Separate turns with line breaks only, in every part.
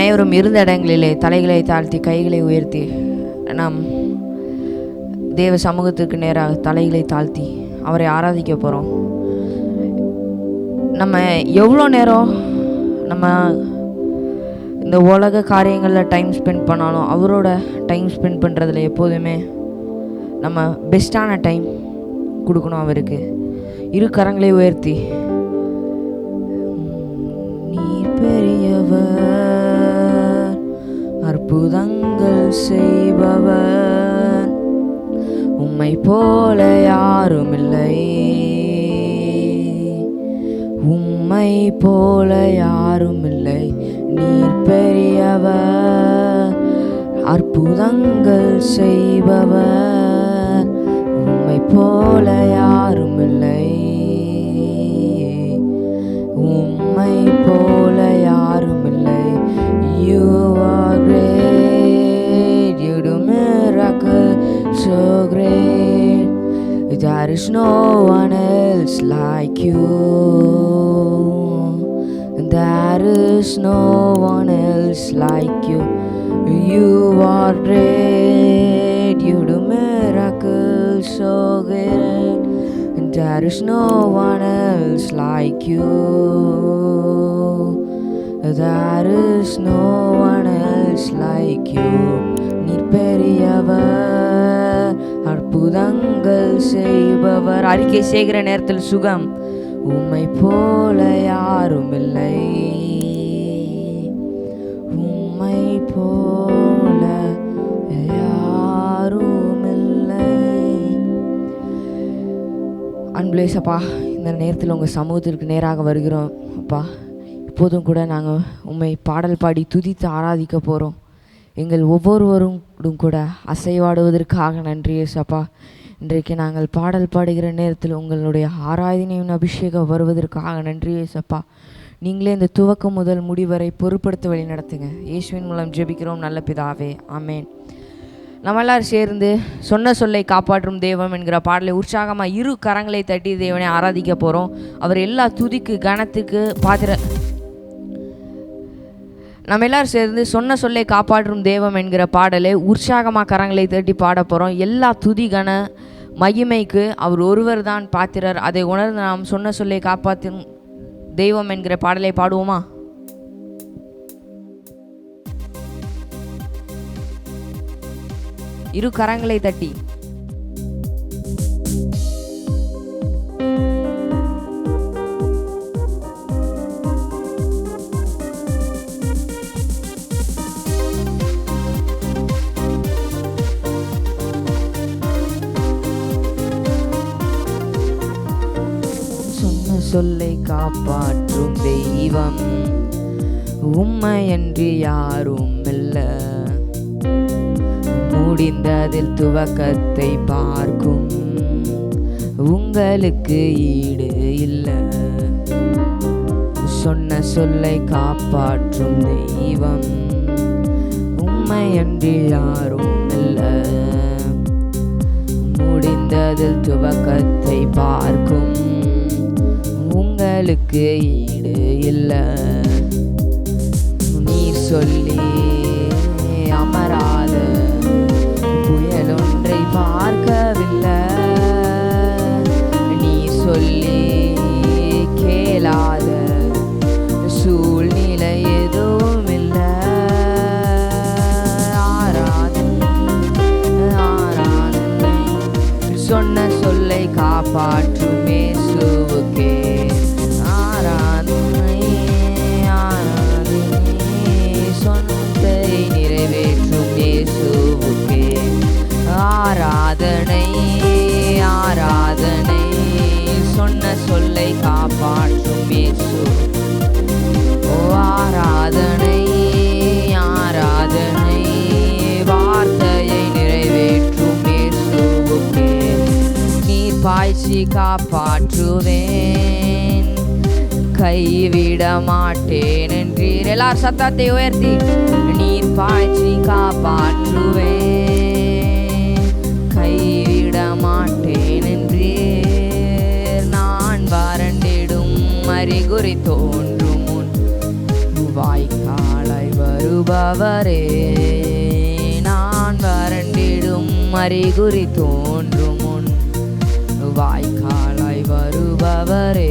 அனைவரும் இருந்த இடங்களிலே தலைகளை தாழ்த்தி கைகளை உயர்த்தி நாம் தேவ சமூகத்துக்கு நேராக தலைகளை தாழ்த்தி அவரை ஆராதிக்க போகிறோம் நம்ம எவ்வளோ நேரம் நம்ம இந்த உலக காரியங்களில் டைம் ஸ்பெண்ட் பண்ணாலும் அவரோட டைம் ஸ்பெண்ட் பண்ணுறதுல எப்போதுமே நம்ம பெஸ்ட்டான டைம் கொடுக்கணும் அவருக்கு. இரு கரங்களை உயர்த்தி. நீர் பெரியவர். செய்பவர் உம்மை போல யாரும் இல்லை உம்மை போல யாரும் இல்லை நீர் பெரியவர் அற்புதங்கள் செய்பவர். உம்மை போல யாரும் இல்லை there is no one else like you there is no one else like you you are great you do miracles so great and there is no one else like you there is no one else like you நீர் பெரியவர் அற்புதங்கள் செய்பவர். அறிக்கை செய்கிற நேரத்தில் சுகம். உம்மை போல யாரும் இல்லை உம்மை போல யாரும் இல்லை அன்புலேசப்பா இந்த நேரத்தில் உங்கள் சமூகத்திற்கு நேராக வருகிறோம். அப்பா இப்போதும் கூட நாங்கள் உம்மை பாடல் பாடி துதித்து ஆராதிக்க போகிறோம் எங்கள் ஒவ்வொருவரும் கூட அசைவாடுவதற்காக நன்றி ஏசப்பா இன்றைக்கு நாங்கள் பாடல் பாடுகிற நேரத்தில் உங்களுடைய ஆராதனையின் அபிஷேகம் வருவதற்காக நன்றி ஏசப்பா நீங்களே இந்த துவக்கம் முதல் முடிவரை பொறுப்படுத்த வழி நடத்துங்க. இயேசுவின் மூலம் ஜெபிக்கிறோம் நல்ல பிதாவே. ஆமேன். நம்ம எல்லாரும் சேர்ந்து சொன்ன சொல்லை காப்பாற்றும் தெய்வம் என்கிற பாடலை உற்சாகமாக இரு கரங்களை தட்டி தேவனை ஆராதிக்க போகிறோம் அவர் எல்லா துதிக்கு கணத்துக்கு பாத்திர நம்ம எல்லாரும் சேர்ந்து சொன்ன சொல்லை காப்பாற்றும் தெய்வம் என்கிற பாடலை உற்சாகமாக கரங்களை தட்டி பாட போகிறோம் எல்லா துதி கன மகிமைக்கு அவர் ஒருவர் தான் பாத்திரர். அதை உணர்ந்து நாம் சொன்ன சொல்லை காப்பாற்றும் தெய்வம் என்கிற பாடலை பாடுவோமா? இரு கரங்களை தட்டி. சொல்லை காப்பாற்றும் தெய்வம். உண்மையன்றி யாரும் இல்லை. முடிந்ததில் துவக்கத்தை பார்க்கும். உங்களுக்கு ஈடு இல்லை. சொன்ன சொல்லை காப்பாற்றும் தெய்வம். உண்மையன்றி யாரும் இல்லை. முடிந்ததில் துவக்கத்தை பார்க்கும். உங்களுக்கு ஈடு இல்லை. நீர் சொல்லி அமராத. புயலொன்றை பார்க்கவில்லை. விடமாட்டேன் என்றீர் எல்லார் சத்தத்தை உயர்த்தி நீர் பாய்ச்சி காப்பாற்றுவே கைவிட மாட்டேன் என்றீர் நான் வறண்டிடும் அறிகுறி தோன்றும் முன் வாய்க்காலை வருபவரே. நான் வறண்டிடும் அறிகுறி தோன்றும் முன் வாய்க்காலை வருபவரே.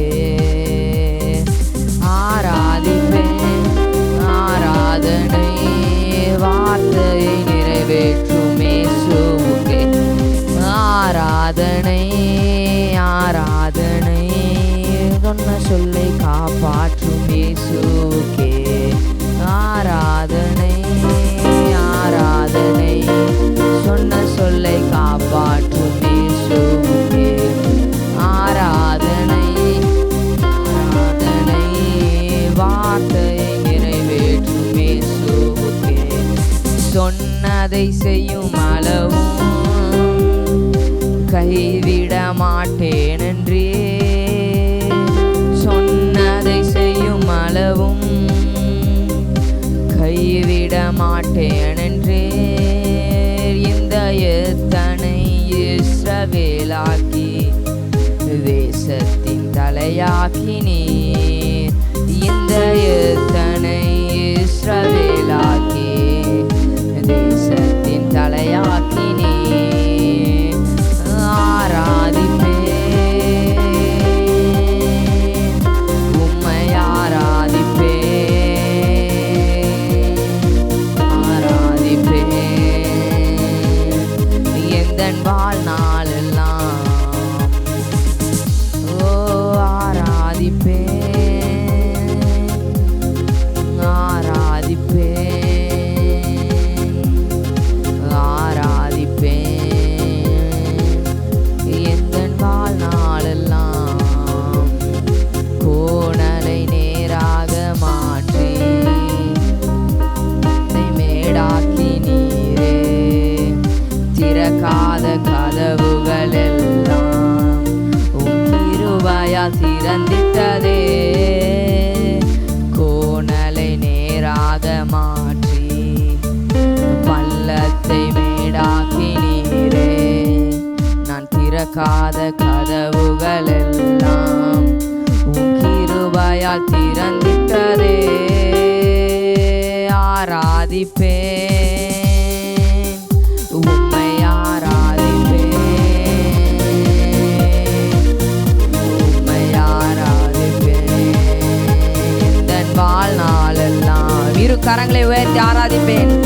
வார்த்தையை நிறைவேற்றுமே சுவுக்கே ஆராதனை ஆராதனை சொன்ன சொல்லை காப்பாற்றும் இயேசுக்கே ஆராதனை Maribene.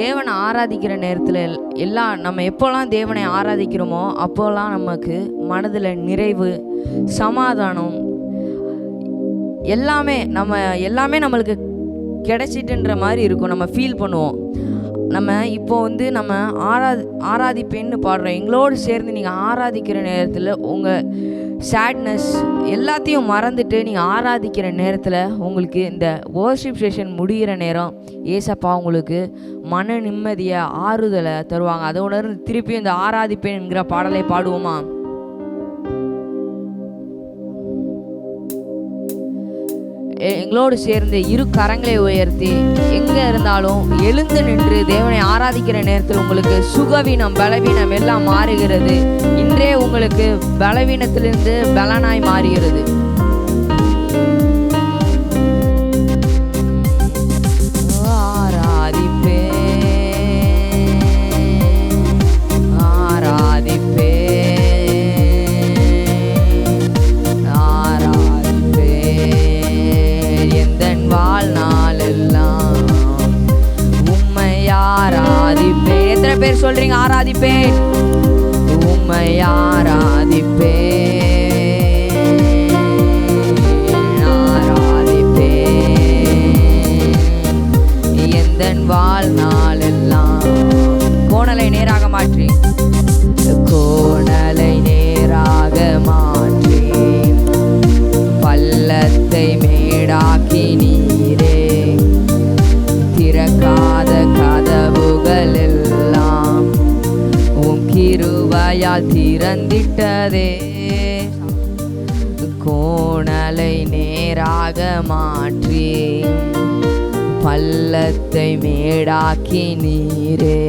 தேவனை ஆராதிக்கிற நேரத்தில் எல்லாம் நம்ம எப்போல்லாம் தேவனை ஆராதிக்கிறோமோ அப்போல்லாம் நமக்கு மனதில் நிறைவு சமாதானம் எல்லாமே நம்ம எல்லாமே நம்மளுக்கு கிடைச்சிட்டுன்ற மாதிரி இருக்கும். நம்ம ஃபீல் பண்ணுவோம். நம்ம இப்போ வந்து நம்ம ஆராதி ஆராதிப்பேன்னு பாடுறோம். எங்களோடு சேர்ந்து நீங்கள் ஆராதிக்கிற நேரத்தில் உங்கள் சேட்னஸ் எல்லாத்தையும் மறந்துட்டு நீங்கள் ஆராதிக்கிற நேரத்தில் உங்களுக்கு இந்த வர்ஷிப் செஷன் முடிகிற நேரம் ஏசப்பா உங்களுக்கு மன நிம்மதியை ஆறுதலை தருவாங்க. அதை உணர்ந்து திருப்பியும் இந்த ஆராதிப்பேன்ங்கிற பாடலை பாடுவோமா? எங்களோடு சேர்ந்து இரு கரங்களை உயர்த்தி எங்கே இருந்தாலும் எழுந்து நின்று தேவனை ஆராதிக்கிற நேரத்தில் உங்களுக்கு சுகவீனம் பலவீனம் எல்லாம் மாறுகிறது. இன்றே உங்களுக்கு பலவீனத்திலிருந்து பலனாய் மாறுகிறது. சொல்றீங்க ஆராதிப்பேன் திறந்திட்டதே கோணலை நேராக மாற்றி பள்ளத்தை மேடாக்கி நீரே.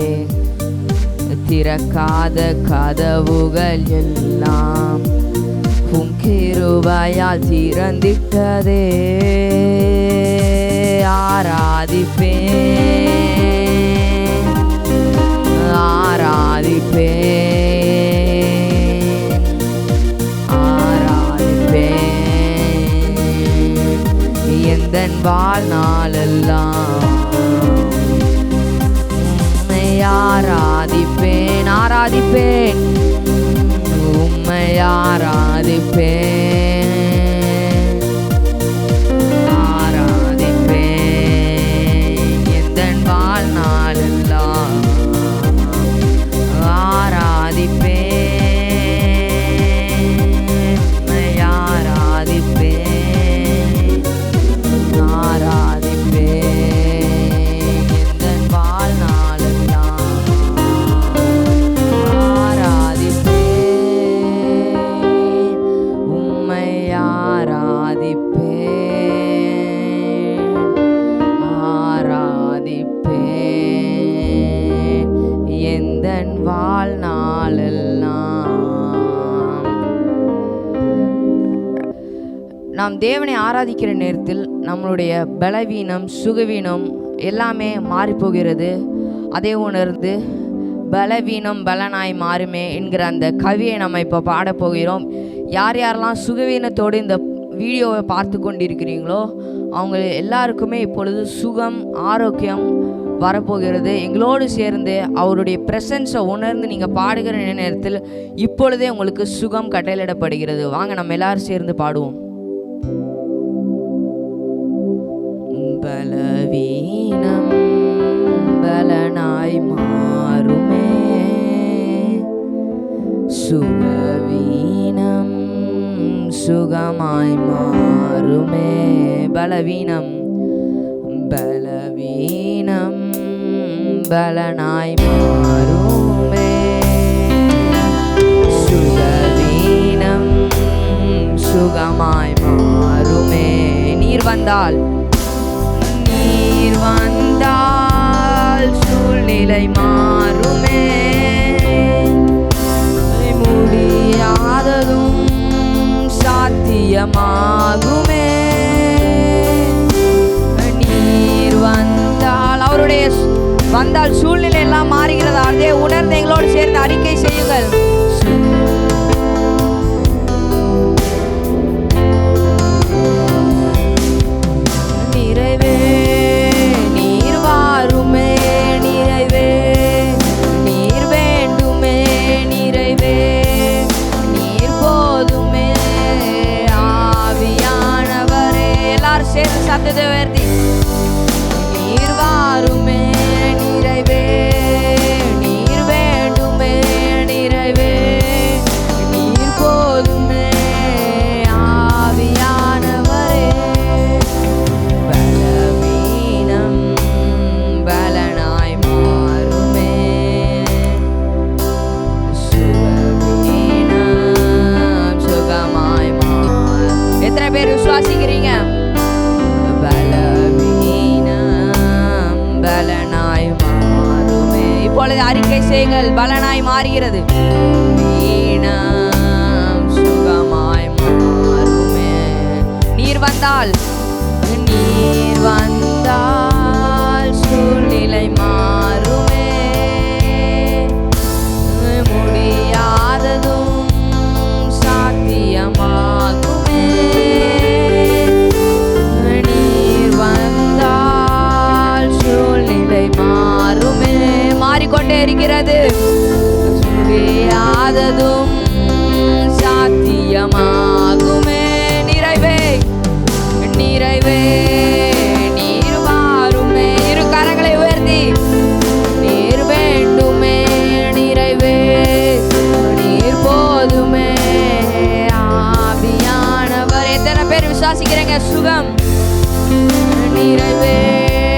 திறக்காத கதவுகள் எல்லாம் உம் கிருபையால் திறந்திட்டதே. ஆராதிப்பேன். தன் வாழ்நாளெல்லாம். உம்மை ஆராதிப்பேன் ஆராதிப்பேன். உம்மை ஆராதிப்பேன். எந்தன் வாழ்நாளெல்லாம். நாம் தேவனை ஆராதிக்கிற நேரத்தில் நம்மளுடைய பலவீனம் சுகவீனம் எல்லாமே மாறிப்போகிறது. அதே உணர்ந்து பலவீனம் பலனாய் மாறுமே என்கிற அந்த கவியை நம்ம இப்போ பாடப்போகிறோம். யார் யாரெல்லாம் சுகவீனத்தோடு இந்த வீடியோவை பார்த்து கொண்டிருக்கிறீங்களோ அவங்க எல்லாருக்குமே இப்பொழுது சுகம் ஆரோக்கியம் வரப்போகிறது. எங்களோடு சேர்ந்து அவருடைய பிரசன்ஸை உணர்ந்து நீங்கள் பாடுகிற நேரத்தில் இப்பொழுதே உங்களுக்கு சுகம் கட்டளையிடப்படுகிறது. வாங்க நம்ம எல்லாரும் சேர்ந்து பாடுவோம். பலவீனம் பலனாய் மாறுமே. சுகவீனம் சுகமாய் மாறுமே. பலவீனம் பலவீனம் பலனாய் மாறுமே. சுகவீனம் சுகமாய் மாறுமே. நீர் வந்தால் நீர் வந்தால் சூழ்நிலை மாறுமே. முடியாததும் சாத்தியமாகுமே. நீர் வந்தால் அவருடைய வந்தால் சூழ்நிலை எல்லாம் மாறுகிறது. அதே உணர்ந்து எங்களோடு சேர்ந்து அறிக்கை செய்யுங்கள். காரியங்கள் பலனாய் மாறுகிறது. சுகமாய் மாறுமே. நீர் வந்தால் நீர் வந்தால் சூழ்நிலை மாறுமே. முடியாததும் சாத்தியமாகுமே. நீர் வந்தால் சூழ்நிலை மாறும். கொண்டே இருக்கிறது. ஆததும் சாத்தியமாகுமே. நிறைவே நிறைவே நீர் வாருமே இரு கரங்களை உயர்த்தி நீர் வேண்டுமே நிறைவே. நீர் போதுமே. ஆவியானவர். எத்தனை பேர் விசுவாசிக்கிறேங்க? சுகம். நிறைவே.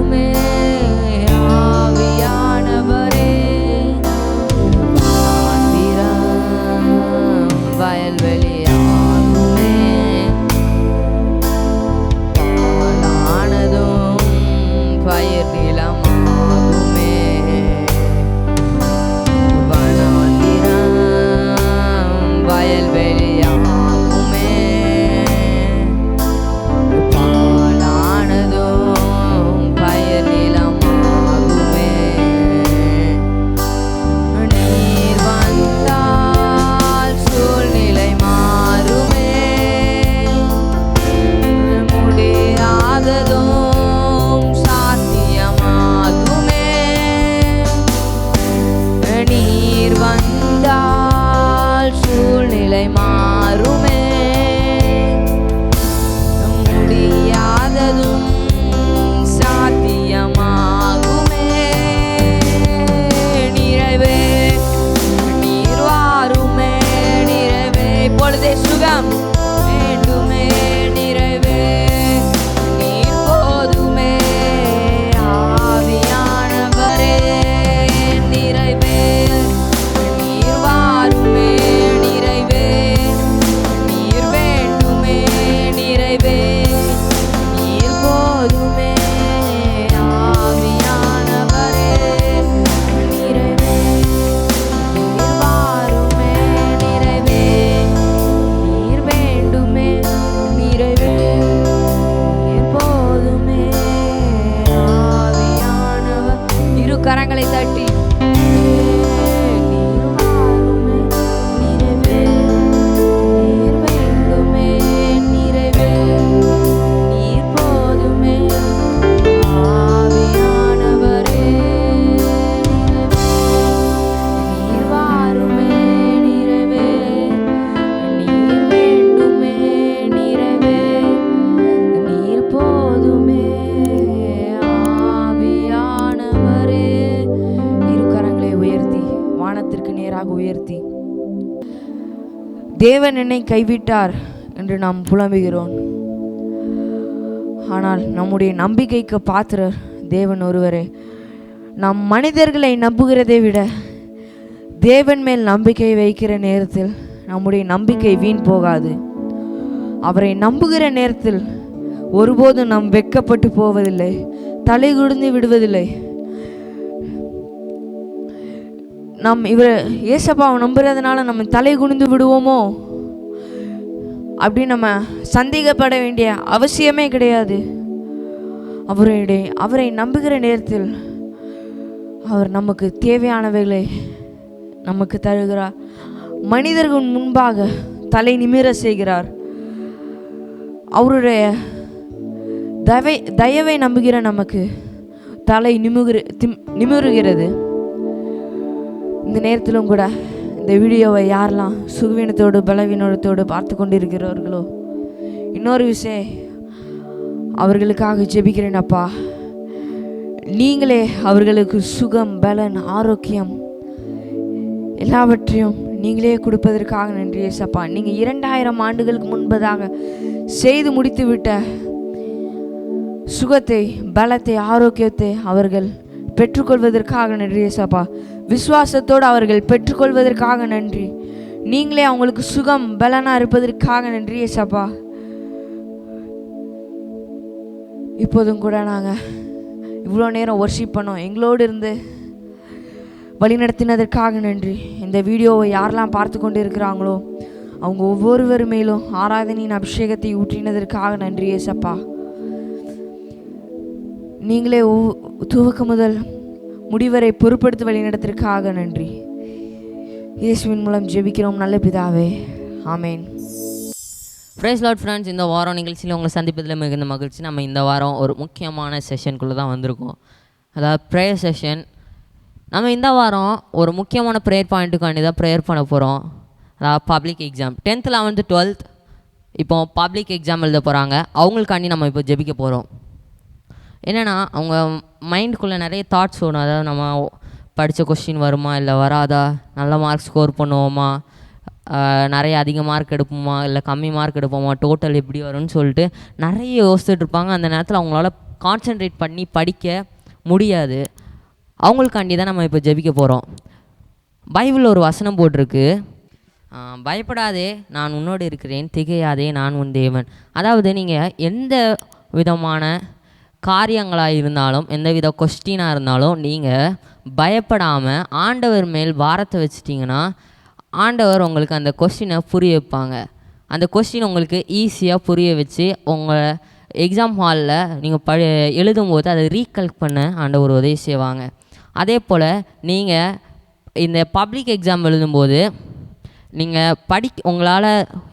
lume சூழ்நிலை மாறும். தேவன் என்னை கைவிட்டார் என்று நாம் புலம்புகிறோம். ஆனால் நம்முடைய நம்பிக்கைக்கு பாத்திரர் தேவன் ஒருவரே. நம் மனிதர்களை நம்புகிறதை விட தேவன் மேல் நம்பிக்கை வைக்கிற நேரத்தில் நம்முடைய நம்பிக்கை வீண் போகாது. அவரை நம்புகிற நேரத்தில் ஒருபோதும் நாம் வெட்கப்பட்டு போவதில்லை தலை குடிந்து விடுவதில்லை. நாம் இவர் ஏசப்பாவை நம்புறதுனால நம்ம தலை குனிந்து விடுவோமோ? அப்படி நம்ம சந்தேகப்பட வேண்டிய அவசியமே கிடையாது. அவருடைய அவரை நம்புகிற நேரத்தில் அவர் நமக்கு தேவையானவைகளை நமக்கு தருகிறார். மனிதர்கள் முன்பாக தலை நிமிர செய்கிறார். அவருடைய தயவை தயவை நம்புகிற நமக்கு தலை நிமுகிற திம் நிமிருகிறது. இந்த நேரத்திலும் கூட இந்த வீடியோவை யாரெல்லாம் சுகவீனத்தோடு பலவீனத்தோடு பார்த்து கொண்டிருக்கிறவர்களோ இன்னொரு விஷயம் அவர்களுக்காக ஜெபிக்கிறேன் அப்பா. நீங்களே அவர்களுக்கு சுகம் பலன் ஆரோக்கியம் எல்லாவற்றையும் நீங்களே கொடுப்பதற்காக நன்றி ஏசப்பா. நீங்கள் இரண்டாயிரம் ஆண்டுகளுக்கு முன்பதாக செய்து முடித்துவிட்ட சுகத்தை பலத்தை ஆரோக்கியத்தை அவர்கள் பெற்றுக்கொள்வதற்காக நன்றி ஏசப்பா. விசுவாசத்தோடு அவர்கள் பெற்றுக்கொள்வதற்காக நன்றி. நீங்களே அவங்களுக்கு சுகம் பலனாக இருப்பதற்காக நன்றி ஏசப்பா. இப்போதும் கூட நாங்கள் இவ்வளோ நேரம் ஒர்ஷிப் பண்ணோம். எங்களோடு இருந்து வழிநடத்தினதற்காக நன்றி. இந்த வீடியோவை யாரெல்லாம் பார்த்து கொண்டு இருக்கிறாங்களோ அவங்க ஒவ்வொருவர் மேலும் ஆராதனையின் அபிஷேகத்தை ஊற்றினதற்காக நன்றி ஏசப்பா. நீங்களே ஒவ்வொ- துவக்கம் முதல் முடிவரை பொறுப்படுத்தி வழிநடத்திற்காக நன்றி. இயேசுவின் மூலம் ஜெபிக்கிறோம் நல்ல பிதாவே. ஆமேன்.
ஃப்ரைஸ் லாட் ஃப்ரெண்ட்ஸ் இந்த வாரம் நிகழ்ச்சியில் உங்களை சந்திப்பதில் மிகுந்த மகிழ்ச்சி. நம்ம இந்த வாரம் ஒரு முக்கியமான செஷனுக்குள்ளே தான் வந்திருக்கோம். அதாவது ப்ரேயர் செஷன் நம்ம இந்த வாரம் ஒரு முக்கியமான ப்ரேயர் பாயிண்ட்டுக்காண்டி தான் ப்ரேயர் பண்ண போகிறோம் அதாவது public exam tenth eleventh twelfth இப்போ பப்ளிக் எக்ஸாம் எழுத போகிறாங்க அவங்களுக்காண்டி நம்ம இப்போ ஜெபிக்க போகிறோம் என்னென்னா அவங்க மைண்டுக்குள்ளே நிறைய தாட்ஸ் வரும். அதாவது நம்ம படித்த கொஸ்டின் வருமா? இல்லை வராதா? நல்ல மார்க் ஸ்கோர் பண்ணுவோமா? நிறைய அதிக மார்க் எடுப்போமா? இல்லை கம்மி மார்க் எடுப்போமா? டோட்டல் எப்படி வரும்னு சொல்லிட்டு நிறைய யோசிச்சுட்டு இருப்பாங்க. அந்த நேரத்தில் அவங்களால கான்சென்ட்ரேட் பண்ணி படிக்க முடியாது. அவங்களுக்காண்டி தான் நம்ம இப்போ ஜெபிக்க போகிறோம் பைபிளில் ஒரு வசனம் போட்டிருக்கு. பயப்படாதே நான் உன்னோடு இருக்கிறேன். திகையாதே நான் உன் தேவன். அதாவது நீங்கள் எந்த விதமான காரியங்களாக இருந்தாலும் எந்த வித கொஸ்டினாக இருந்தாலும் நீங்கள் பயப்படாமல் ஆண்டவர் மேல் பாரத்தை வச்சிட்டிங்கன்னா ஆண்டவர் உங்களுக்கு அந்த கொஸ்டினை புரிய வைப்பாங்க. அந்த கொஸ்டின் உங்களுக்கு ஈஸியாக புரிய வச்சு உங்கள் எக்ஸாம் ஹாலில் நீங்கள் ப எழுதும்போது அதை ரீகலெக்ட் பண்ண ஆண்டவர் உதவி செய்வாங்க. அதே போல் நீங்கள் இந்த பப்ளிக் எக்ஸாம் எழுதும்போது நீங்கள் படிக் உங்களால்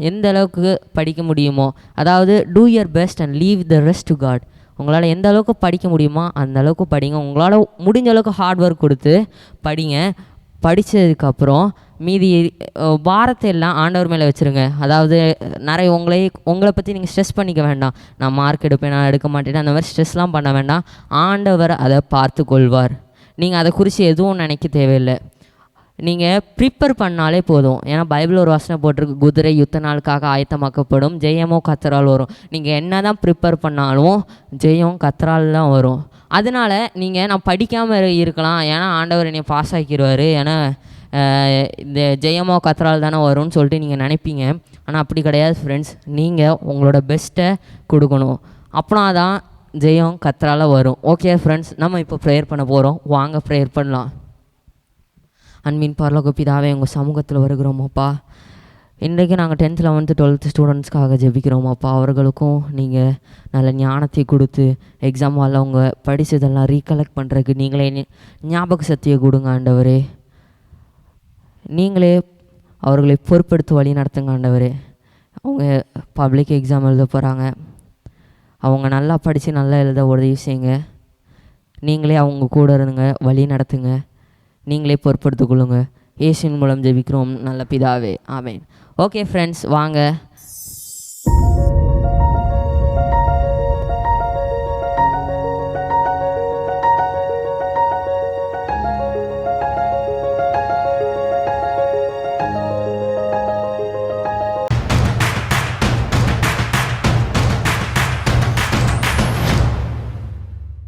எந்த அளவுக்கு படிக்க முடியுமோ அதாவது do your best and leave the rest to God உங்களால் எந்த அளவுக்கு படிக்க முடியுமோ அந்த அளவுக்கு படிங்க. உங்களால் முடிஞ்ச அளவுக்கு ஹார்ட் ஒர்க் கொடுத்து படிங்க. படித்ததுக்கப்புறம் மீதி வாரத்தை பாரத்தை எல்லாம் ஆண்டவர் மேலே வச்சுருங்க. அதாவது நிறைய உங்களே உங்களை பற்றி நீங்கள் ஸ்ட்ரெஸ் பண்ணிக்க வேண்டாம். நான் மார்க் எடுப்பேன் நான் எடுக்க மாட்டேன். அந்த மாதிரி ஸ்ட்ரெஸ்லாம் பண்ண வேண்டாம். ஆண்டவர் அதை பார்த்து கொள்வார் நீங்கள் அதை குறித்து எதுவும் நினைக்க தேவையில்லை. நீங்கள் ப்ரிப்பேர் பண்ணாலே போதும். ஏன்னா பைபிள் ஒரு வசனம் போட்டிருக்கு குதிரை யுத்த நாளுக்காக ஆயத்தமாக்கப்படும் ஜெயமோ கத்தரால் வரும். நீங்கள் என்ன தான் ப்ரிப்பேர் பண்ணாலும் ஜெயம் கத்தரால் தான் வரும். அதனால நீங்கள் நான் படிக்காமல் இருக்கலாம். ஏன்னா ஆண்டவர் என்னை பாஸ் ஆக்கிடுவார் ஏன்னா இந்த ஜெயமோ கத்தரால் தானே வரும்னு சொல்லிட்டு நீங்கள் நினைப்பீங்க. ஆனால் அப்படி கிடையாது ஃப்ரெண்ட்ஸ் நீங்கள் உங்களோட பெஸ்ட்டை கொடுக்கணும். அப்படின்னா தான் ஜெயம் கத்தரால் வரும். ஓகே ஃப்ரெண்ட்ஸ் நம்ம இப்போ ப்ரேயர் பண்ண போகிறோம் வாங்க ப்ரேயர் பண்ணலாம். அன்பின் பரலோக பிதாவே உங்கள் சமூகத்தில் வருகிறோமாப்பா இன்றைக்கு நாங்கள் டென்த் லெவன்த்து டுவெல்த்து ஸ்டூடெண்ட்ஸ்க்காக ஜெபிக்கிறோமாப்பா அவர்களுக்கும் நீங்கள் நல்ல ஞானத்தை கொடுத்து எக்ஸாம் ஹாலில் அவங்க படித்ததெல்லாம் ரீகலெக்ட் பண்ணுறதுக்கு நீங்களே ஞாபக சக்தியை கொடுங்க ஆண்டவரே. நீங்களே அவர்களை பொறுப்பெடுத்து வழி நடத்துங்க ஆண்டவரே. அவங்க பப்ளிக் எக்ஸாம் எழுத போகிறாங்க அவங்க நல்லா படித்து நல்லா எழுத உதவி செய்யுங்க. நீங்களே அவங்க கூட இருந்துங்க வழி நடத்துங்க. நீங்களே பொறுப்படுத்திக் கொள்ளுங்கள் ஏசியன் மூலம் ஜெபிக்கிறோம். நல்ல பிதாவே. ஆமேன். ஓகே ஃப்ரெண்ட்ஸ் வாங்க.